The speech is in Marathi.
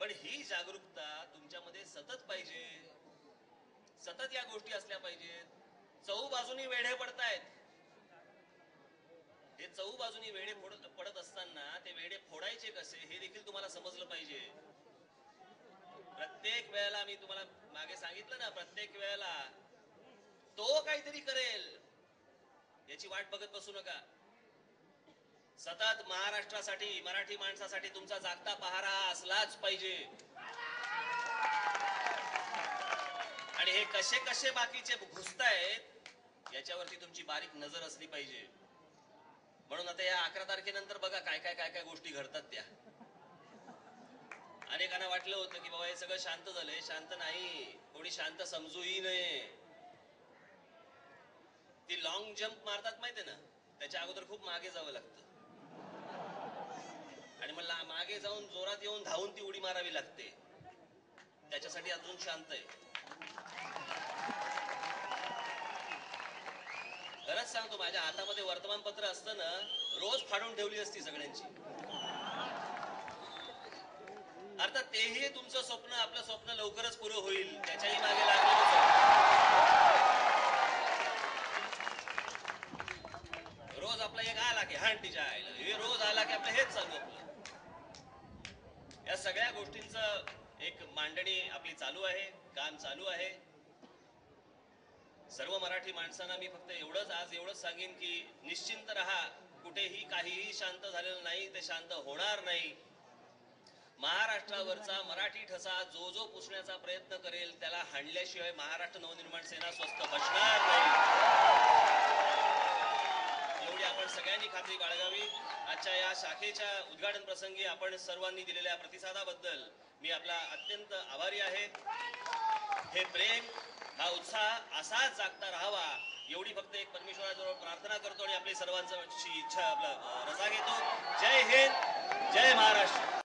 पण ही जागरूकता तुमच्यामध्ये सतत पाहिजे. सतत या गोष्टी असल्या पाहिजेत. चौ बाजूनी वेढे पडतायत. हे चौ बाजूनी वेढे पडत असताना ते वेढे फोडायचे कसे हे देखील तुम्हाला समजलं पाहिजे. प्रत्येक वेळेला मी तुम्हाला मागे सांगितलं ना प्रत्येक वेळेला तो काहीतरी करेल. याची वाट बघत बसू नका. सतत महाराष्ट्रासाठी मराठी माणसासाठी तुमचा जागता पहारा असलाच पाहिजे. आणि हे कसे कसे बाकीचे घुसतायत याच्यावरती तुमची बारीक नजर असली पाहिजे. म्हणून आता या अकरा तारखेनंतर बघा काय काय काय काय गोष्टी घडतात त्या. अनेकांना वाटलं होतं की बाबा हे सगळं शांत झालंय शांत नाही कोणी शांत समजूही नये. ती लॉंग जम्प मारतात माहितीये ना त्याच्या अगोदर खूप मागे जावं लागतं. आणि मला मागे जाऊन जोरात येऊन धावून ती उडी मारावी लागते. त्याच्यासाठी अजून शांत आहे. खरंच सांगतो माझ्या हातामध्ये वर्तमानपत्र असतं ना रोज फाडून ठेवली असती सगळ्यांची. अर्थात तेही तुमचं स्वप्न आपलं स्वप्न लवकरच पुरं होईल. त्याच्याही मागे लागलं रोज आपला एक आला की हाण तिच्या आईला हे रोज आला की आपलं हेच चालू आपलं सगळ्या गोष्टींचं एक मांडणी आपली चालू आहे काम चालू आहे. सर्व मराठी माणसांना मी फक्त एवढंच आज एवढंच सांगेन की निश्चिंत राहा कुठेही काहीही शांत झालेलं नाही ते शांत होणार नाही. महाराष्ट्रावरचा मराठी ठसा जो जो पुसण्याचा प्रयत्न करेल त्याला हाणल्याशिवाय महाराष्ट्र नवनिर्माण सेना स्वस्थ बसणार नाही. सगळ्यांनी खात्री आजच्या या शाखेच्या उद्घाटन प्रसंगी आपण सर्वांनी दिलेल्या प्रतिसादाबद्दल मी आपला अत्यंत आभारी आहे. हे प्रेम हा उत्साह असाच जागता राहावा एवढी फक्त एक परमेश्वराजवळ प्रार्थना करतो आणि आपली सर्वांची इच्छा आपला रजा घेतो. जय हिंद जय महाराष्ट्र.